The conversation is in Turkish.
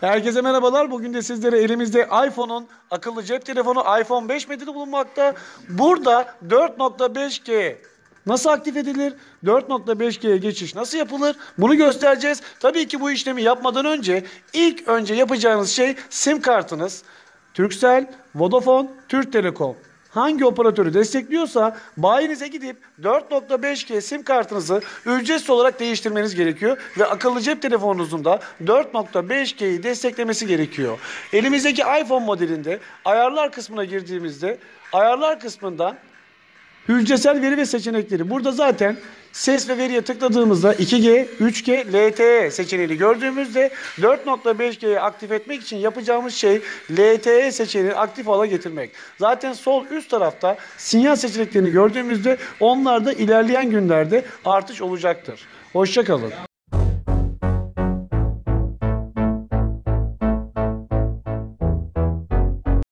Herkese merhabalar. Bugün de sizlere elimizde iPhone'un akıllı cep telefonu iPhone 5 modeli bulunmakta. Burada 4.5G nasıl aktif edilir? 4.5G'ye geçiş nasıl yapılır? Bunu göstereceğiz. Tabii ki bu işlemi yapmadan önce ilk önce yapacağınız şey sim kartınız. Turkcell, Vodafone, Türk Telekom hangi operatörü destekliyorsa bayinize gidip 4.5G sim kartınızı ücretsiz olarak değiştirmeniz gerekiyor ve akıllı cep telefonunuzun da 4.5G'yi desteklemesi gerekiyor. Elimizdeki iPhone modelinde ayarlar kısmına girdiğimizde ayarlar kısmından Hücresel veri ve seçenekleri. Burada zaten ses ve veriye tıkladığımızda 2G, 3G, LTE seçeneğini gördüğümüzde 4.5G'yi aktif etmek için yapacağımız şey LTE seçeneğini aktif hale getirmek. Zaten sol üst tarafta sinyal seçeneklerini gördüğümüzde onlar da ilerleyen günlerde artış olacaktır. Hoşçakalın.